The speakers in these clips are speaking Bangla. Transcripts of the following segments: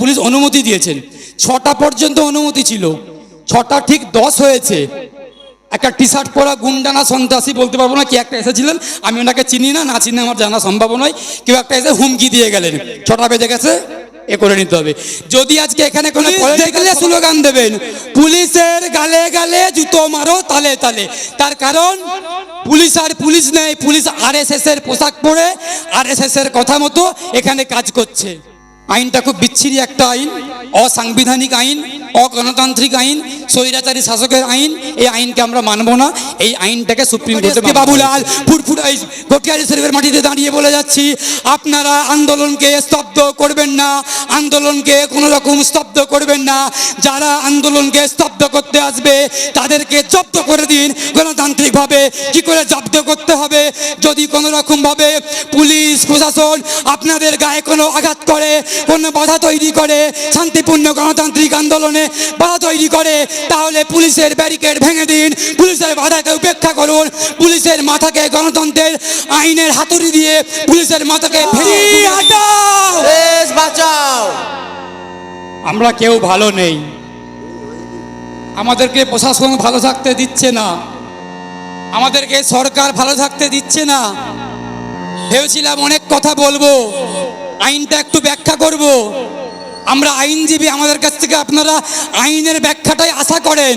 পুলিশ অনুমতি দিয়েছেন। ছটা পর্যন্ত অনুমতি ছিল। ছটা ঠিক দশ হয়েছে। একটা টি শার্ট পরা গুন্ডানা সন্ত্রাসী বলতে পারব না কি একটা এসেছিলেন। আমি ওনাকে চিনি না না চিনি আমার জানা সম্ভব নয়। কেউ একটা এসে হুমকি দিয়ে গেলেন। ছটা বেজে গেছে এ করে নিতে হবে। যদি আজকে এখানে কোনো দেখলে স্লোগান দেবেন পুলিশের গালে গালে জুতো মারো তালে তালে। তার কারণ পুলিশ আর পুলিশ নেই। পুলিশ আর এর পোশাক পরে আর এর কথা মতো এখানে কাজ করছে। আইনটা খুব বিচ্ছিরি একটা আইন অসাংবিধানিক আইন। অগণতান্ত্রিক আইন স্বৈরাচারী শাসকের আইন এই আইনকে আমরা মানব না। এই আইনটাকে সুপ্রিম কোর্টে বাবুলাল ফুরফুর এই গটিয়ারি শরীফের মাটিতে দাঁড়িয়ে বলে যাচ্ছি আপনারা আন্দোলনকে স্তব্ধ করবেন না আন্দোলনকে কোনো রকম স্তব্ধ করবেন না। যারা আন্দোলনকে স্তব্ধ করতে আসবে তাদেরকে জব্দ করে দিন। গণতান্ত্রিকভাবে কি করে জব্দ করতে হবে? যদি কোনো রকমভাবে পুলিশ প্রশাসন আপনাদের গায়ে কোনো আঘাত করে কোনো বাধা তৈরি করে শান্তিপূর্ণ গণতান্ত্রিক আন্দোলনে বাধা তৈরি করে তাহলে পুলিশের ব্যারিকেড ভেঙে দিন। পুলিশের বাধাকে উপেক্ষা করুন। পুলিশের মাথাকে গণতন্ত্রের আইনের হাতুড়ি দিয়ে পুলিশের মাথাকে। বাঁচাও! আমরা কেউ ভালো নেই। আমাদেরকে প্রশাসন ভালো থাকতে দিচ্ছে না। আমাদেরকে সরকার ভালো থাকতে দিচ্ছে না। ভেবেছিলাম অনেক কথা বলব। আইনটা একটু ব্যাখ্যা করব। আমরা আইনজীবী আমাদের কাছ থেকে আপনারা আইনের ব্যাখ্যাটাই আশা করেন।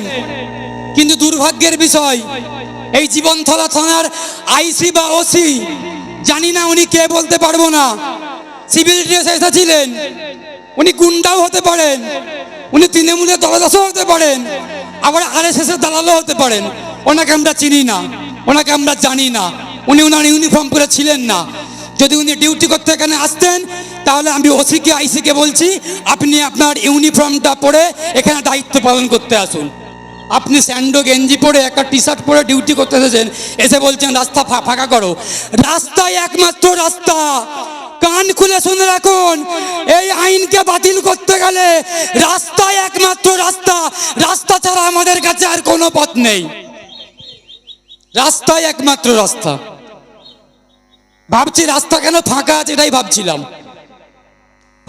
কিন্তু দুর্ভাগ্যের বিষয়, এই জীবনথলা থানার আইসি বা ওসি, জানি না উনি কে বলতে পারব না। সিভিল ড্রেস এসেছিলেন, উনি গুন্ডাও হতে পারেন, উনি তৃণমূলের দলদাসও হতে পারেন, আবার আর এস এর দালালও হতে পারেন। ওনাকে আমরা চিনি না, ওনাকে আমরা জানি না। উনি ওনার ইউনিফর্ম পরে ছিলেন না। যদি উনি ডিউটি করতে এখানে আসতেন তাহলে আমি ওসিকে, আইসিকে বলছি, আপনি আপনার ইউনিফর্মটা পরে এখানে দায়িত্ব পালন করতে আসুন। আপনি স্যান্ডো গেঞ্জি পরে, একটা টি শার্ট পরে ডিউটি করতে এসেছেন, এসে বলছেন, রাস্তা ফাঁকা করো। রাস্তায় একমাত্র রাস্তা। কান খুলে শুনে রাখুন, এই আইনকে বাতিল করতে গেলে রাস্তায় একমাত্র রাস্তা। রাস্তা ছাড়া আমাদের কাছে আর কোনো পথ নেই। রাস্তায় একমাত্র রাস্তা। ভাবছি রাস্তা কেন ফাঁকা আছে এটাই ভাবছিলাম।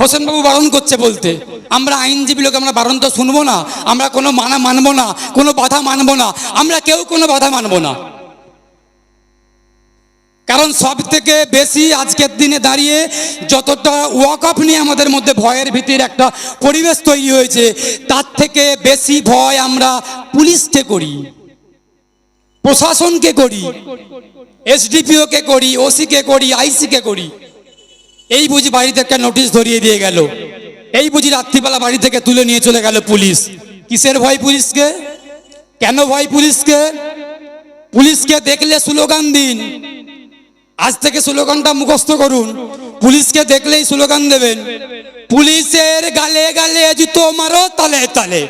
হোসেনবাবু বারণ করছে বলতে। আমরা আইনজীবী লোক, আমরা বারণ তো শুনব না। আমরা কোনো মানা মানবো না, কোনো বাধা মানবো না। আমরা কেউ কোনো বাধা মানবো না। কারণ সব থেকে বেশি আজকের দিনে দাঁড়িয়ে যতটা ওয়াক আপ নিয়ে আমাদের মধ্যে ভয়ের ভীতির একটা পরিবেশ তৈরি হয়েছে, তার থেকে বেশি ভয় আমরা পুলিশকে করি, প্রশাসনকে করি এসডিপিওকে করি ওসিকে করি আইসিকে করি। এই বুঝি বাড়ি থেকে নোটিশ ধরিয়ে দিয়ে গেল। এই বুঝি রাত্রিবেলা বাড়ি থেকে তুলে নিয়ে চলে গেল পুলিশ। কিসের ভয় পুলিশকে? কেন ভয় পুলিশকে? পুলিশকে দেখলে স্লোগান দিন। আজ থেকে স্লোগানটা মুখস্থ করুন। পুলিশকে দেখলেই স্লোগান দেবেন। পুলিশের গালে গালে জুতো মারো, তালে তালে।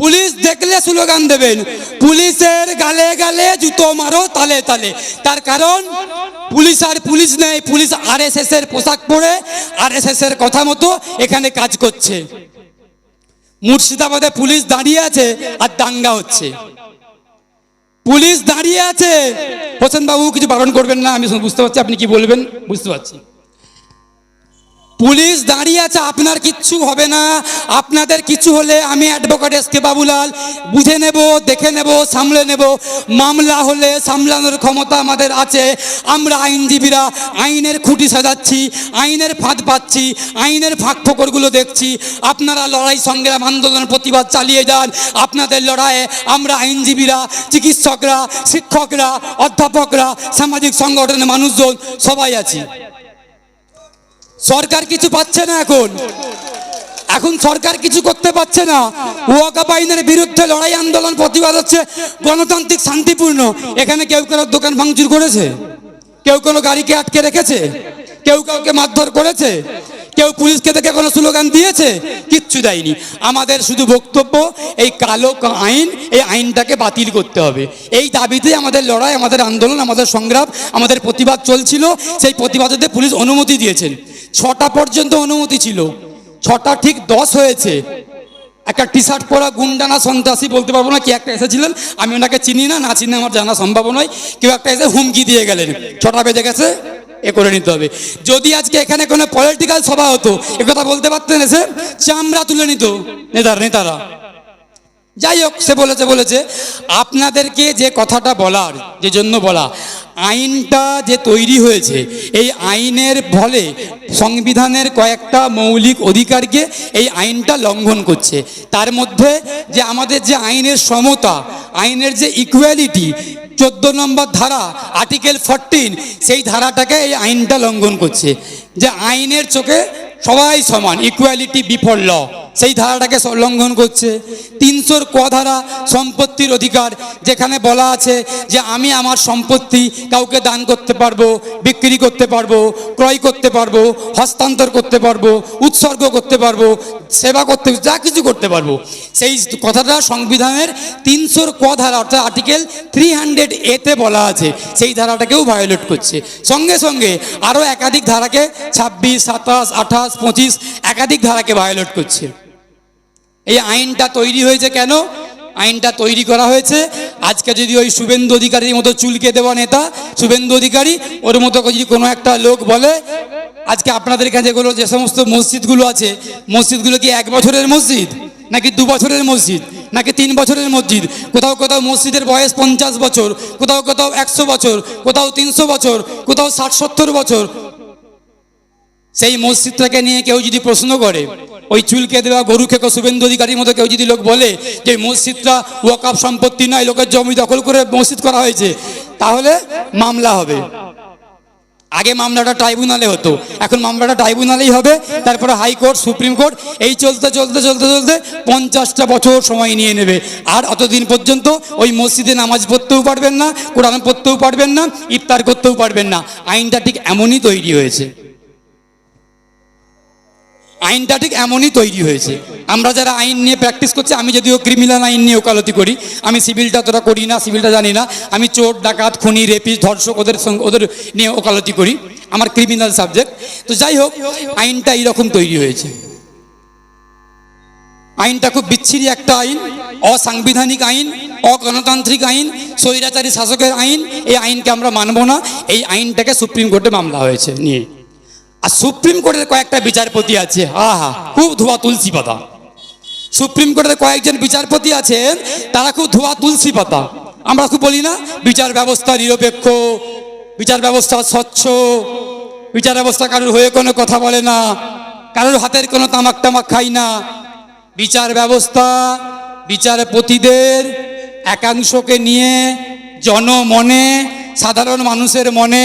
পুলিশ দেখলে স্লোগান দেবেন, পুলিশের গালে গালে জুতো মারো তালে তালে। তার কারণ, পুলিশ আর পুলিশ নেই, পুলিশ আর এস এর পোশাক পরে আর এস এর কথা মতো এখানে কাজ করছে। মুর্শিদাবাদে পুলিশ দাঁড়িয়ে আছে আর দাঙ্গা হচ্ছে। পুলিশ দাঁড়িয়ে আছে। হোসেন বাবু কিছু বারণ করবেন না, আমি বুঝতে পারছি, আপনি কি বলবেন? বুঝতে পারছি। পুলিশ দাঁড়িয়ে আছে, আপনার কিচ্ছু হবে না। আপনাদের কিছু হলে আমি অ্যাডভোকেট এস কে বাবুলাল। বুঝে নেব, দেখে নেব, সামলে নেব। মামলা হলে সামলানোর ক্ষমতা আমাদের আছে। আমরা আইনজীবীরা আইনের খুঁটি সাজাচ্ছি, আইনের ফাঁদ পাচ্ছি, আইনের ফাঁক ফোকরগুলো দেখছি। আপনারা লড়াই, সংগ্রাম, আন্দোলন, প্রতিবাদ চালিয়ে যান। আপনাদের লড়াইয়ে আমরা আইনজীবীরা, চিকিৎসকরা, শিক্ষকরা, অধ্যাপকরা, সামাজিক সংগঠনের মানুষজন সবাই আছি। সরকার কিছু পাচ্ছে না এখন। এখন সরকার কিছু করতে পারছে না। ওয়াকাপ আইনের বিরুদ্ধে লড়াই আন্দোলন প্রতিবাদ হচ্ছে। গণতান্ত্রিক শান্তিপূর্ণ। এখানে কেউ কারও দোকান ভাঙচুর করেছে? কেউ কোনো গাড়িকে আটকে রেখেছে? কেউ কাউকে মারধর করেছে? কেউ পুলিশকে দেখে কোনো স্লোগান দিয়েছে? কিচ্ছু দেয়নি। আমাদের শুধু বক্তব্য, এই কালো আইন, এই আইনটাকে বাতিল করতে হবে। এই দাবিতে আমাদের লড়াই, আমাদের আন্দোলন, আমাদের সংগ্রাম, আমাদের প্রতিবাদ চলছিল। সেই প্রতিবাদতে পুলিশ অনুমতি দিয়েছেন। ছটা পর্যন্ত অনুমতি ছিল। ছটা ঠিক দশ হয়েছে। একটা টি শার্ট পরা গুন্ডানা সন্ত্রাসী বলতে পারব না কি একটা এসেছিলেন, আমি ওনাকে চিনি না না চিনি আমার জানা সম্ভব নয়। কেউ একটা এসে হুমকি দিয়ে গেলেন। ছটা বেজে গেছে, এ করে নিতে হবে। যদি আজকে এখানে কোনো পলিটিক্যাল সভা হতো, এ কথা বলতে পারতেন এসে? চামড়া তুলে নিত, নেতার নেতারা। যাই হোক, সে বলেছে বলেছে, আপনাদেরকে যে কথাটা বলার, যে জন্য বলা, আইনটা যে তৈরি হয়েছে, এই আইনের ফলে সংবিধানের কয়েকটা মৌলিক অধিকারকে এই আইনটা লঙ্ঘন করছে। তার মধ্যে যে আমাদের যে আইনের সমতা, আইনের যে ইকুয়ালিটি চোদ্দ নম্বর ধারা আর্টিকেল ফরটিন সেই ধারাটাকে এই আইনটা লঙ্ঘন করছে। যে আইনের চোখে সবাই সমান ইকুয়ালিটি বিফোর ল সেই ধারাটাকে লঙ্ঘন করছে। তিনশোর ক ধারা সম্পত্তির অধিকার, যেখানে বলা আছে যে আমি আমার সম্পত্তি কাউকে দান করতে পারব, বিক্রি করতে পারব, ক্রয় করতে পারব, হস্তান্তর করতে পারব, উৎসর্গ করতে পারব, সেবা করতে, যা কিছু করতে পারব। সেই কথাটা সংবিধানের তিনশোর ক ধারা, অর্থাৎ আর্টিকেল থ্রি হান্ড্রেড এতে বলা আছে। সেই ধারাটাকেও ভায়োলেট করছে। সঙ্গে সঙ্গে আরও একাধিক ধারাকে ছাব্বিশ, সাতাশ, আঠাশ, পঁচিশ একাধিক ধারাকে ভায়োলেট করছে। এই আইনটা তৈরি হয়েছে কেন? আইনটা তৈরি করা হয়েছে। আজকে যদি ওই শুভেন্দু অধিকারীর মতো চুলকে দেওয়া নেতা, শুভেন্দু অধিকারী, ওর মতো যদি কোনো একটা লোক বলে, আজকে আপনাদের কাছে যেগুলো যে সমস্ত মসজিদগুলো আছে, মসজিদগুলো কি এক বছরের মসজিদ? নাকি দু বছরের মসজিদ? নাকি তিন বছরের মসজিদ? কোথাও কোথাও মসজিদের বয়স পঞ্চাশ বছর, কোথাও কোথাও একশো বছর, কোথাও তিনশো বছর, কোথাও ষাট সত্তর বছর। সেই মসজিদটাকে নিয়ে কেউ যদি প্রশ্ন করে ওই চুলকে দেওয়া গরু খেকো শুভেন্দু অধিকারীর মতো কেউ যদি লোক বলে যে মসজিদটা ওয়াকাফ সম্পত্তি নয় লোকের জমি দখল করে মসজিদ করা হয়েছে, তাহলে মামলা হবে। আগে মামলাটা ট্রাইব্যুনালে হতো। এখন মামলাটা ট্রাইব্যুনালেই হবে। তারপরে হাইকোর্ট, সুপ্রিম কোর্ট, এই চলতে চলতে চলতে চলতে পঞ্চাশটা বছর সময় নিয়ে নেবে। আর অতদিন পর্যন্ত ওই মসজিদে নামাজ পড়তেও পারবেন না, কোরআন পড়তেও পারবেন না, ইফতার করতেও পারবেন না। আইনটা ঠিক এমনই তৈরি হয়েছে। আইনটা ঠিক এমনই তৈরি হয়েছে। আমরা যারা আইন নিয়ে প্র্যাকটিস করছি, আমি যদিও ক্রিমিনাল আইন নিয়ে ওকালতি করি, আমি সিভিলটা তোরা করি না সিভিলটা জানি না, আমি চোর, ডাকাত, খুনি রেপিস ধর্ষক ওদের সঙ্গে ওদের নিয়ে ওকালতি করি, আমার ক্রিমিনাল সাবজেক্ট তো যাই হোক, আইনটা এইরকম তৈরি হয়েছে। আইনটা খুব বিচ্ছিরি একটা আইন, অসাংবিধানিক আইন, অগণতান্ত্রিক আইন, স্বৈরাচারী শাসকের আইন, এই আইনকে আমরা মানব না, এই আইনটাকে সুপ্রিম কোর্টে মামলা হয়েছে নিয়ে। আর সুপ্রিম কোর্টের কয়েকটা বিচারপতি আছে। হা হা, খুব ধোয়া তুলসী পাতা। সুপ্রিম কোর্টের কয়েকজন বিচারপতি আছেন, তারা খুব ধোয়া তুলসী পাতা। আমরা খুব বলি না, বিচার ব্যবস্থা নিরপেক্ষ, বিচার ব্যবস্থা স্বচ্ছ, বিচার ব্যবস্থা কারোর হয়ে কোনো কথা বলে না, কারোর হাতের কোনো তামাক টামাক খাই না। বিচার ব্যবস্থা বিচারপতিদের একাংশকে নিয়ে, জনমনে, সাধারণ মানুষের মনে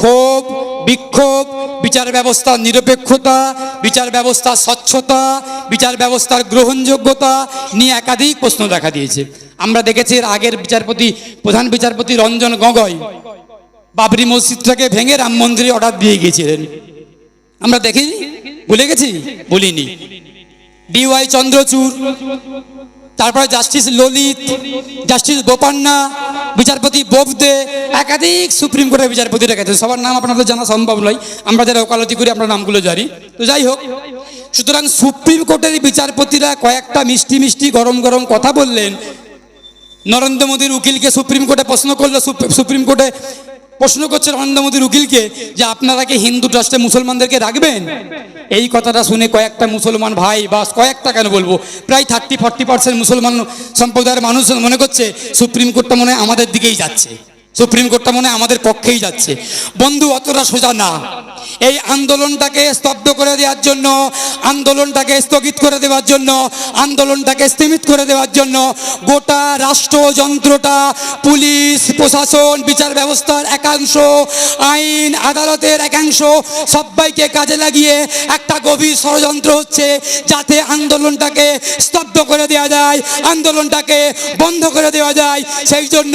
ক্ষোভ বিক্ষোভ, বিচার ব্যবস্থার নিরপেক্ষতা, বিচার ব্যবস্থার স্বচ্ছতা, বিচার ব্যবস্থার গ্রহণযোগ্যতা নিয়ে একাধিক প্রশ্ন দেখা দিয়েছে। আমরা দেখেছি এর আগের বিচারপতি, প্রধান বিচারপতি রঞ্জন গগৈ বাবরি মসজিদটাকে ভেঙে রাম মন্দিরে অর্ডার দিয়ে গিয়েছিলেন। আমরা দেখিনি ভুলে গেছি? বলিনি। ডিওয়াই চন্দ্রচূড়, তারপরে জাস্টিস ললিত, জাস্টিস বোপান্না বিচারপতি বোবদে একাধিক সুপ্রিম কোর্টের বিচারপতি রেখেছে। সবার নাম আপনাদের জানা সম্ভব নয়। আমরা যারা ওকালতি করি আমরা নামগুলো জানি। তো যাই হোক, সুতরাং সুপ্রিম কোর্টের বিচারপতিরা কয়েকটা মিষ্টি মিষ্টি গরম গরম কথা বললেন। নরেন্দ্র মোদীর উকিলকে সুপ্রিম কোর্টে প্রশ্ন করল সুপ্রিম কোর্টে প্রশ্ন করছে নরেন্দ্র মোদীর উকিলকে যে আপনারা কি হিন্দু ট্রাস্টে মুসলমানদেরকে রাখবেন? এই কথাটা শুনে কয়েকটা মুসলমান ভাই বা কয়েকটা কেন বলব? প্রায় থার্টি ফর্টি পার্সেন্ট মুসলমান সম্প্রদায়ের মানুষ মনে করছে সুপ্রিম কোর্টটা মনে আমাদের দিকেই যাচ্ছে। সুপ্রিম কোর্টটা মনে আমাদের পক্ষেই যাচ্ছে। বন্ধু, অতটা সোজা না। এই আন্দোলনটাকে স্তব্ধ করে দেওয়ার জন্য, আন্দোলনটাকে স্থগিত করে দেওয়ার জন্য, আন্দোলনটাকে স্থিমিত করে দেওয়ার জন্য গোটা রাষ্ট্রযন্ত্রটা পুলিশ, প্রশাসন, বিচার ব্যবস্থার একাংশ, আইন, আদালতের একাংশ সবাইকে কাজে লাগিয়ে একটা গভীর ষড়যন্ত্র হচ্ছে যাতে আন্দোলনটাকে স্তব্ধ করে দেওয়া যায়, আন্দোলনটাকে বন্ধ করে দেওয়া যায়। সেই জন্য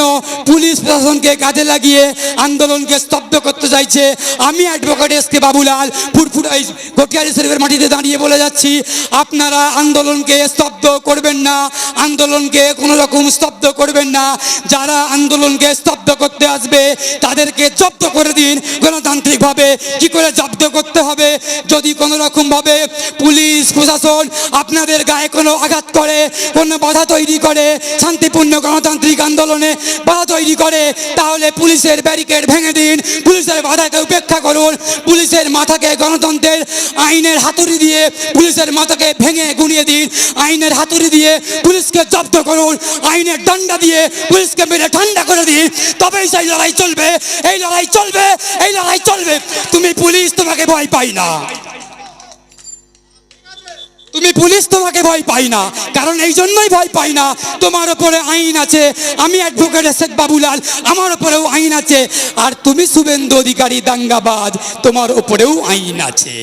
পুলিশ প্রশাসনকে কাজে লাগিয়ে আন্দোলনকে স্তব্ধ করতে চাইছে। আমি অ্যাডভোকেট এস কে বাবুলাল, ফুরফুর এই কটিয়ারি শরীফের মাটিতে দাঁড়িয়ে বলে যাচ্ছি, আপনারা আন্দোলনকে স্তব্ধ করবেন না, আন্দোলনকে কোনো রকম স্তব্ধ করবেন না, যারা আন্দোলনকে স্তব্ধ করতে আসবে, তাদেরকে জব্দ করে দিন গণতান্ত্রিকভাবে। কি করে জব্দ করতে হবে? যদি কোনো রকমভাবে পুলিশ, প্রশাসন আপনাদের গায়ে কোনো আঘাত করে, কোনো বাধা তৈরি করে, শান্তিপূর্ণ গণতান্ত্রিক আন্দোলনে বাধা তৈরি করে, তাহলে পুলিশের ব্যারিকেড ভেঙে দিন, পুলিশের বাধাকে উপেক্ষা করুন পুলিশের মাথাকে গণতন্ত্রের আইনের হাতুড়ি দিয়ে পুলিশের মাথাকে ভেঙে গুঁড়িয়ে দিন। আইনের হাতুড়ি দিয়ে পুলিশকে জব্দ করুন। আইনের দণ্ডা দিয়ে পুলিশকে মেরে ঠান্ডা করে দিন। তবেই সেই লড়াই চলবে। এই লড়াই চলবে। এই লড়াই চলবে। তুমি পুলিশ তোমাকে ভয় পাই না। তুমি পুলিশ তোমাকে ভয় পাই না, কারণ এই জন্যই ভয় পাই না। তোমার ওপরে আইন আছে, আমি অ্যাডভোকেট শেখ বাবুলাল, আমার ওপরেও আইন আছে। আর তুমি শুভেন্দু অধিকারী দাঙ্গাবাজ, তোমার ওপরেও আইন আছে।